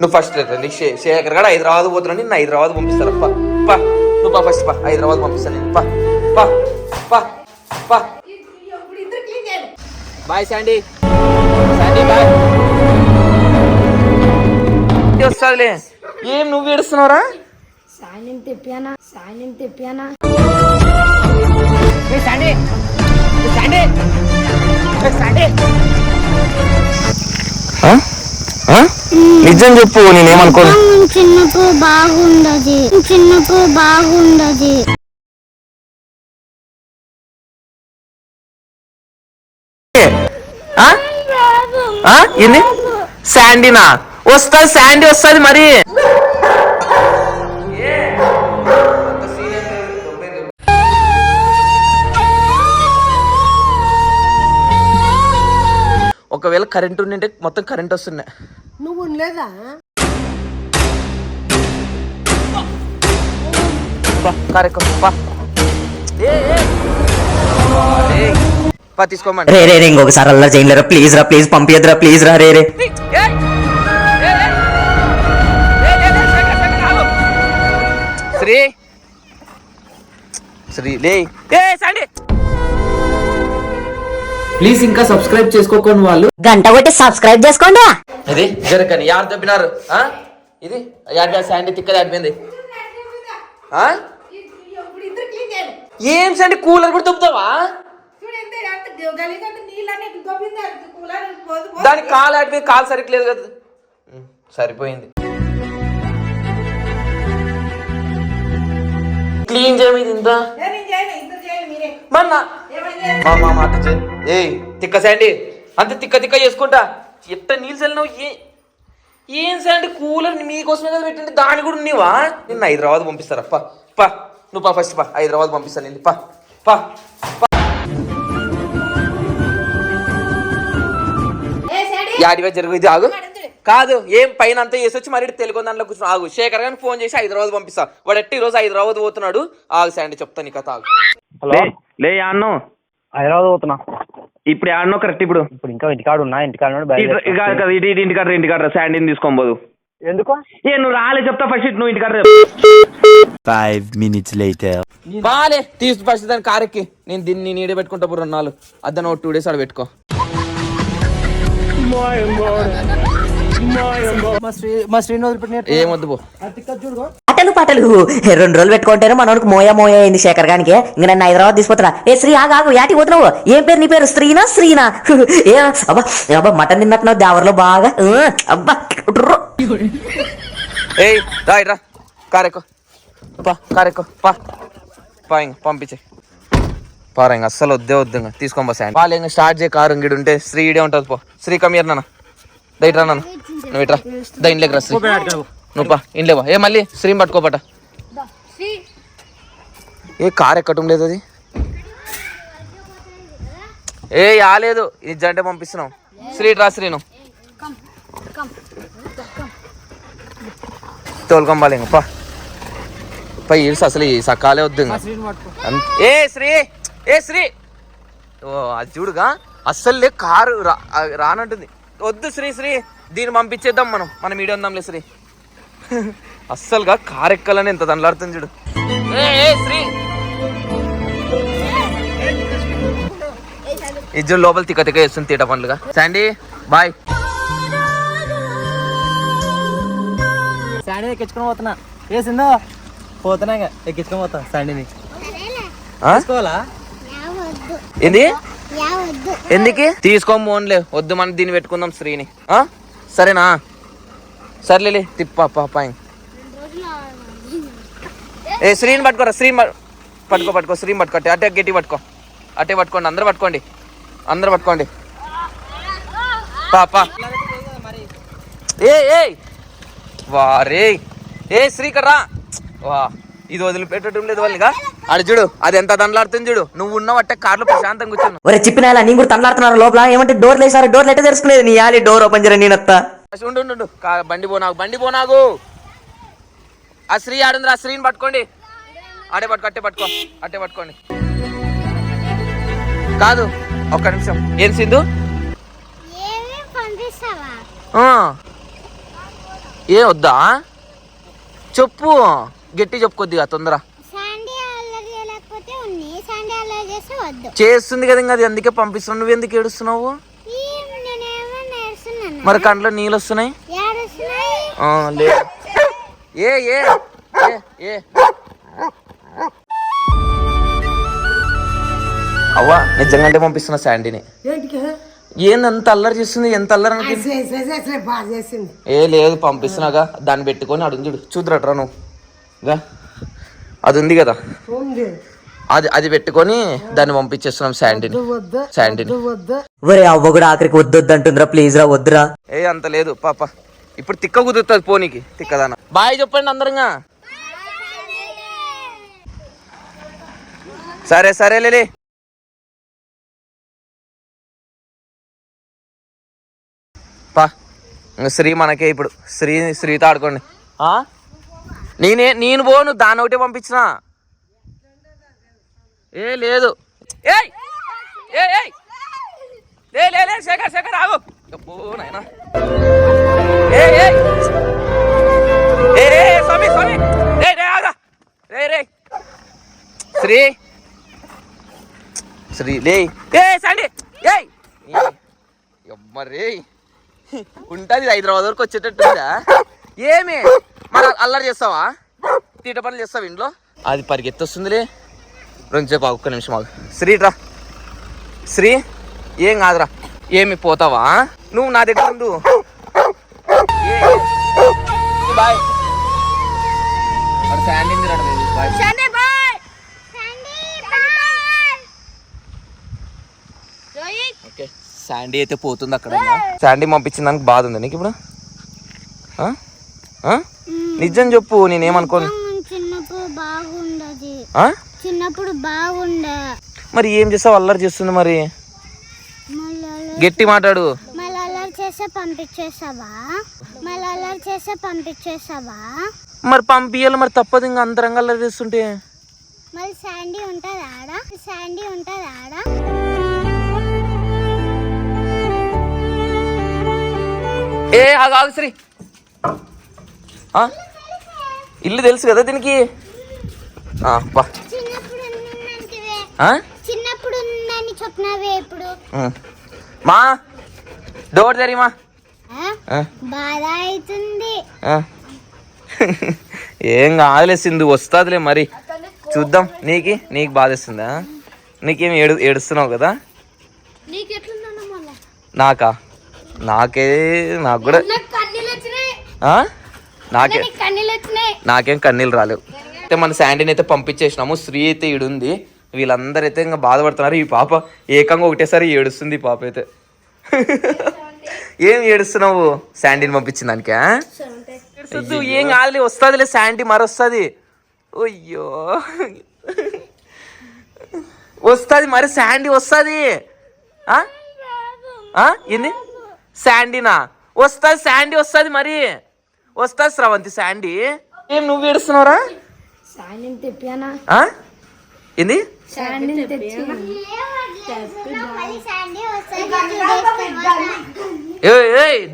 నువ్వు ఫస్ట్ నీ శే- శేఖర్ గడ హైదరాబాద్ పోతున్నాను నిన్ను హైదరాబాద్ పంపిస్తాను పా పా నువ్వు పా ఫస్ట్ పా హైదరాబాద్ పంపిస్తాను నేను. పా పా పా పా. బాయ్ శాండీ శాండీ బాయ్ వస్తుందిలే ఏం నువ్వు ఏడుస్తున్నావురా? సాయం తెప్పానా? సాయం తెప్పానా? ఆ? ఆ? నిజం చెప్పు నేనేమనుకోను. చిన్నప్పుడు బాగుండదు. చిన్నప్పుడు బాగుండదు? ఏంది? శాండీనా? వస్తుంది శాండీ వస్తుంది మరి. ఒకవేళ కరెంట్ ఉండింటే మొత్తం కరెంట్ వస్తున్నాయి నువ్వు ఉండలేదా తీసుకోమండి రే రే రే ఇంకొకసారి అల్లరి చేయలేరా ప్లీజ్ రా ప్లీజ్ పంపించదురా ప్లీజ్ రా రే రే శ్రీ శ్రీ లే ఏ సండి ప్లీజ్ ఇంకా సబ్స్క్రైబ్ చేసుకోకుండా వాళ్ళు. గంట కొట్టి సబ్స్క్రైబ్ చేసుకోండి. ఇది జరగని యారు తప్పినారు ఆ? ఇది? యాడ్ శాండీ తిక్కది ఆడిపోయింది ఆ? ఏం శాండీ? కూలర్ కూడా తప్పుతావా దానికి కాలు ఆడిపోయింది కాలు సరిగ్లేదు కదా. సరిపోయింది. క్లీన్ చేయమైంది ఇంత? మన మా మా మాట చే- ఏయ్ తిక్క శాండీ. అంత తిక్క తిక్క చేసుకుంటా. ఎట్ట నీళ్ళు చల్లినావు? ఏ ఏం శాండీ? కూలర్ మీకోసమే కదా పెట్టింది. దాని కూడా నీవా నిన్న హైదరాబాద్ పంపిస్తారా? పా పా. నువ్వు పా ఫస్ట్ పా. హైదరాబాద్ పంపిస్తాను నేను పా పా. యాడివే జరుగు ఇది ఆగు. కాదు ఏం పైన అంతా చేసి వచ్చి మరి తెలుగు దాంట్లో కూర్చొని ఆగు. శేఖర్ గారిని ఫోన్ చేసి హైదరాబాద్ పంపిస్తా. వాడు ఎట్టి రోజు హైదరాబాద్ పోతున్నాడు. ఆగు శాండీ చెప్తాను ఇక ఆగు. లే లే హైదరాబాద్ పోతున్నా. ఇప్పుడు ఆడను కరెక్ట్ ఇప్పుడు? ఇప్పుడు ఇంకా ఇంటికాడ ఉన్నా ఇంటికాడ నుండి ఇటు- ఇక కాదు, ఇటు ఇటు ఇంటికాడ రా, ఇంటికాడ శాండీని తీసుకోని పోదు. ఎందుకు? ఏ నువ్వు రాలే చెప్తా ఫస్ట్ ఇటు నువ్వు ఇంటికాడ రా. Five minutes later. బాలే తీసి ఫస్ట్ దాని కారెక్కి నేను దీన్ని నీడే పెట్టుకుంటా రెండు నాలుగు. అద్దన టూ డేస్ ఆడ పెట్టుకో. మా ఏమొద్దు పో. పాటలు పాటలు. రెండు రోజులు పెట్టుకుంటేనే మనోడికి మోయా మోయా అయింది శేఖర్ గానికి. ఇంకా నన్ను హైదరాబాద్ తీసుకుపోతున్నా. ఏ శ్రీ ఆగు ఆగు యాటి పోతున్నావు? ఏం పేరు నీ పేరు? శ్రీనా శ్రీనా? ఏ అబ్బా అబ్బా మటన్ తిన్నట్టున్నావు దేవరలో బాగా. అబ్బా. ఏయ్ రా రా కారెక్కో పా కారెక్కో పా. పా ఇంక పంపించే. పారా ఇంక అస్సలు వద్దే వద్దు ఇంకా. తీసుకొని పోసా పాలు ఇంకా స్టార్ట్ చేయ కారు ఇంగిడు ఉంటే శ్రీ ఇడే ఉంటుంది పో. శ్రీ కమియర్ నాన్న. దయట్రా నాన్న. నువ్వు ఇట్రా దా ఇంట్లోకి రా శ్రీ. నువ్వు పా ఇంట్లో ఏ మళ్ళీ శ్రీని పట్టుకోపట. ఏ కారు ఎక్కటం లేదు అది? ఏ యాలేదు ఇది జంటే పంపిస్తున్నాం శ్రీ రా శ్రీను. తోలుకొంబాలి ఇంక పా. పై ఇల్స్ అసలు ఈ సకాలే వద్దు ఏ శ్రీ ఏ శ్రీ. ఓ అది చూడుగా. అస్సలే కారు రానంటుంది. వద్దు శ్రీ శ్రీ. దీన్ని పంపించేద్దాం మనం. మనం ఈడ ఉందాంలే శ్రీ. అస్సలుగా కారు ఎక్కాలని ఎంత దండలాడుతుంది చూడు. శ్రీ. చూడు లోపల తిక్క తిక్క చేస్తుంది తీట పండ్లుగా. Sandy boy. శాండీ ఎక్కించుకొని పోతున్నా. వేసిందో పోతున్నా ఇంకా. ఎక్కించుకొని పోతా శాండీని. ఆ? తీసుకోవాలా? ఏంది? ఎందుకు? తీసుకోం ఫోన్లే వద్దు మనం దీన్ని పెట్టుకుందాం శ్రీని. ఆ? సరేనా? సర్లేలే తిప్ప పాప ఏ శ్రీని పట్టుకోరా శ్రీ పట్టుకో పట్టుకో శ్రీని పట్టుకో అటే అటే గట్టి పట్టుకో. అట్టే పట్టుకోండి అందరు పట్టుకోండి. అందరు పట్టుకోండి. పాపా ఏ ఏ. వారే ఏ శ్రీకర్రా వా ఇది వదిలిపెట్టడం లేదు వాళ్ళగా అడు చూడు అది ఎంత దండలాడుతుంది చూడు. నువ్వు ఉన్నావు అట్టే కార్లో ప్రశాంతంగా కూర్చున్నావు. ఒరే చెప్పిన నేను కూడా తనలాడుతున్నారు లోపల. ఏమంటే డోర్లు వేసారు డోర్లు ఎట్ట తెరుచుకునేది? నీ ఆలి డోర్ ఓపెన్ చేయరా నేనత్తా? ఉండు ఉండు, బండి పోనాగు బండి పోనాగు. ఆ శ్రీ ఆడుంది ఆ శ్రీని పట్టుకోండి. అటే పట్టుకో అట్టే పట్టుకో అట్టే పట్టుకోండి. కాదు ఒక్క నిమిషం. ఏం సింధు? ఏమి పంపిస్తావా? ఆ. ఏ వద్దా? చెప్పు. గట్టి చెప్పు కొద్దిగా తొందర శాండీ అల్లరి చేయలేకపోతే ఉంది శాండీ అల్లరి చేస్తే వద్దు చేస్తుంది కదా ఇంకా అది అందుకే పంపిస్తున్నావు. నువ్వు ఎందుకు ఏడుస్తున్నావు? మరి కంట్లో నీళ్ళు వస్తున్నాయి? ఏడుస్తున్నాయి? ఆ, లేదు ఏ ఏ ఏ ఏ. అవ్వా నిజంగానే పంపిస్తున్నా శాండీని. ఏంది అంత అల్లరి చేస్తుంది? ఎంత అల్లరి ఏ లేదు పంపిస్తున్నాగా. దాన్ని పెట్టుకొని అడుగు చూడు. చూద్దురట్రా నువ్వు. గా అది ఉంది కదా. అది అది పెట్టుకొని దాన్ని పంపించేస్తున్నాం శాండీని. శాండీని. ఒరే అవ్వ కూడా ఆఖరికి వద్దొద్దు అంటుందిరా ప్లీజ్ రా వద్దురా. ఏ అంత లేదు పాప. ఇప్పుడు తిక్క కుదురుతుంది పోనీకి తిక్కదాన. బాయ్ చెప్పండి అందరంగా. సరే సరే లేలే పా ఇంక శ్రీ మనకే ఇప్పుడు. శ్రీ శ్రీతో ఆడుకోండి. ఆ? నేనే నేను పోను దాన్ని ఒకటి పంపించిన. ఏ లేదు. ఏయ్! ఏయ్ ఏయ్ లే లే లే శేఖర్ శేఖర్ ఆగు. అబ్బో నాయనా. ఏ ఏ! ఏ ఏ స్వామి స్వామి. రే రే ఆగా. రే రే. శ్రీ. శ్రీ లే. ఏ సండి. ఏయ్ రే. ఉంటుంది హైదరాబాద్ వరకు వచ్చేటట్టుందా ఏమి? మరి అల్లరి చేస్తావా? తీట పనులు చేస్తావా ఇంట్లో? అది పరిగెత్తొస్తుందిలే. రెండు సేపు ఆగు, ఒక్క నిమిషం ఆగు. శ్రీ రా శ్రీ ఏం కాదురా. ఏమి పోతావా? నువ్వు నా దగ్గర ఉండు. బాయ్. శాండీ అయితే పోతుంది అక్కడ. శాండీ పంపించిన దానికి బాధ ఉంది. నీకు ఇప్పుడు? ఆ? ఆ? నిజం చెప్పు నేనేమనుకోను. చిన్నప్పుడు బాగుండే. మరి ఏం చేస్తావు అల్లరి చేస్తుంది మరి. గట్టి మాట్లాడు. మళ్ళీ అల్లరి చేస్తే పంపించేసావా? మళ్ళీ అల్లరి చేస్తే పంపించేసావా? మరి పంపియాలి మరి తప్పదు ఇంకా అంతరంగా అల్లరి చేస్తుంటే. మళ్ళీ శాండీ ఉంటుంది ఆడ. శాండీ ఉంటుంది ఆడ. ఏ ఆగు శ్రీ? ఇల్లు తెలుసు కదా దీనికి? పా చిన్నప్పుడు ఉందని చెప్పినవే ఇప్పుడు. మా డోర్ తెరిమా? బాధ అవుతుంది. ఏం కాదులే సింధు వస్తుందిలే మరి. చూద్దాం. నీకి నీకు బాధేస్తుందా నీకేం ఏడు ఏడుస్తున్నావు కదా? నీకు? నాకా నాకే కూడా నాకు? నాకే కన్నీళ్ళు రాలేవు. అయితే మన శాండీని అయితే పంపించేసినాము. శ్రీ అయితే ఈడుంది. వీళ్ళందరూ అయితే ఇంకా బాధపడుతున్నారు. ఈ పాప ఏకంగా ఒకటేసారి ఏడుస్తుంది ఈ పాప అయితే. ఏం ఏడుస్తున్నావు? శాండీని పంపించిన దానికా ఏం కాదులే వస్తుందిలే శాండీ మరి వస్తుంది అయ్యో. వస్తుంది మరి శాండీ వస్తుంది. ఏంది? శాండీనా? వస్తుంది శాండీ వస్తుంది మరి. వస్తుంది స్రవంతి శాండీ. ఏం నువ్వు ఏడుస్తున్నావురా? శాండీ తెప్పానా ఆ? ఏంది? శాండీ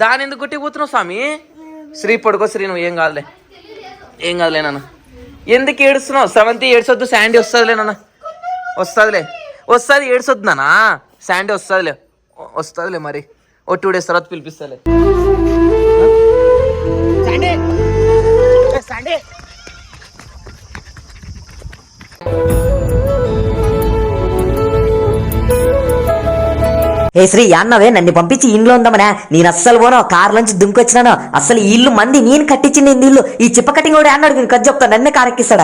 దాని ఎందుకు కొట్టిపోతున్నావు స్వామి? శ్రీ పడుకో శ్రీ నువ్వు ఏం కాదులే. ఏం కాదులే నాన్న. ఎందుకు ఏడుస్తున్నావు? సెవెంత్ ఏడ్చొద్దు శాండీ వస్తుందిలే నాన్న. వస్తుందిలే. వస్తుంది ఏడ్చొద్దు నాన్న. శాండీ వస్తుందిలే. వస్తుందిలే మరి. ఓ టూ డేస్ తర్వాత పిలిపిస్తాలే ఏ శ్రీ అన్నవే నన్ను పంపించి ఇంట్లో ఉందామనే. నేను అస్సలు పోనో. కార్ నుంచి దుంకొచ్చినాను అసలు ఈ ఇల్లు మంది నేను కట్టించింది ఇల్లు. ఈ చిప్ప కటింగ్ కూడా అన్నాడు. నేను చెప్తా. నన్నే కారెక్కిస్తాడా?